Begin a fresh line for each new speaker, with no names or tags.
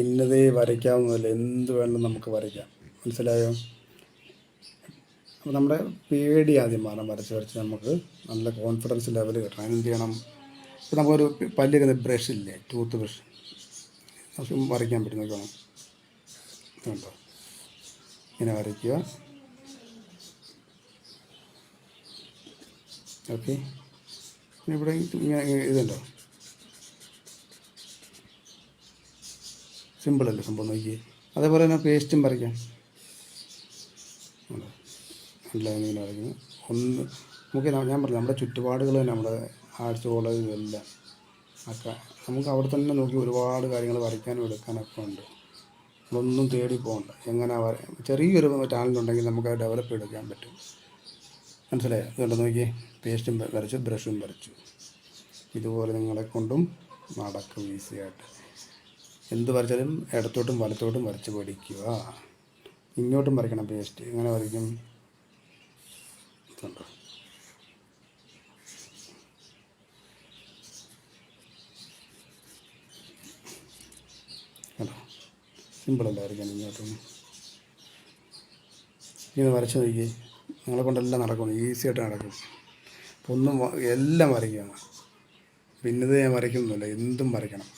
ഇന്നതേ വരയ്ക്കാവുന്നതല്ല. എന്ത് വേണം നമുക്ക് വരയ്ക്കാം. മനസ്സിലായോ? അപ്പോൾ നമ്മുടെ പേടി ആദ്യം മാറാൻ വരച്ച് വരച്ച് നമുക്ക് നല്ല കോൺഫിഡൻസ് ലെവൽ കിട്ടണം. അതിനെന്ത് ചെയ്യണം? ഇപ്പോൾ നമുക്കൊരു പല്ലിരുന്ന ബ്രഷ് ഇല്ലേ? ടൂത്ത് ബ്രഷ് നമുക്ക് വരയ്ക്കാൻ പറ്റും. നോക്കണം കണ്ടോ? ഇങ്ങനെ വരയ്ക്കുക. ഓക്കെ ഇവിടെ ഇതുണ്ടോ? സിമ്പിളല്ലേ സംഭവം? നോക്കിയേ. അതേപോലെ തന്നെ പേസ്റ്റും വരയ്ക്കാം. ഇങ്ങനെ വരയ്ക്കുന്നത് ഒന്ന് നമുക്ക് ഞാൻ പറഞ്ഞു നമ്മുടെ ചുറ്റുപാടുകൾ നമ്മുടെ ആർട്സ് കോളേജ് എല്ലാം ഒക്കെ നമുക്ക് അവിടെ തന്നെ നോക്കി ഒരുപാട് കാര്യങ്ങൾ വരയ്ക്കാനും എടുക്കാനൊക്കെ ഉണ്ട്. നമ്മളൊന്നും തേടി പോകണ്ട. എങ്ങനെ വര ചെറിയൊരു ടാലന്റ് ഉണ്ടെങ്കിൽ നമുക്ക് ഡെവലപ്പ് എടുക്കാൻ പറ്റും. മനസ്സിലായോ? ഇതുകൊണ്ട് നോക്കി പേസ്റ്റും വരച്ചു ബ്രഷും വരച്ചു. ഇതുപോലെ നിങ്ങളെ കൊണ്ടും നടക്കും ഈസി ആയിട്ട്. എന്ത് വരച്ചാലും ഇടത്തോട്ടും വലത്തോട്ടും വരച്ച് പഠിക്കുക. ഇങ്ങോട്ടും വരയ്ക്കണം പേസ്റ്റ് എങ്ങനെ വരയ്ക്കും? ഇതുണ്ടോ? കേട്ടോ സിമ്പിളല്ല വരയ്ക്കാൻ ഇങ്ങോട്ടും. ഇങ്ങനെ വരച്ച് നോക്കി നിങ്ങളെ കൊണ്ടെല്ലാം നടക്കും. ഈസി ആയിട്ട് നടക്കും. ഒന്നും എല്ലാം വരയ്ക്കണം പിന്നത് ഞാൻ വരയ്ക്കുന്നില്ല. എന്തും വരയ്ക്കണം.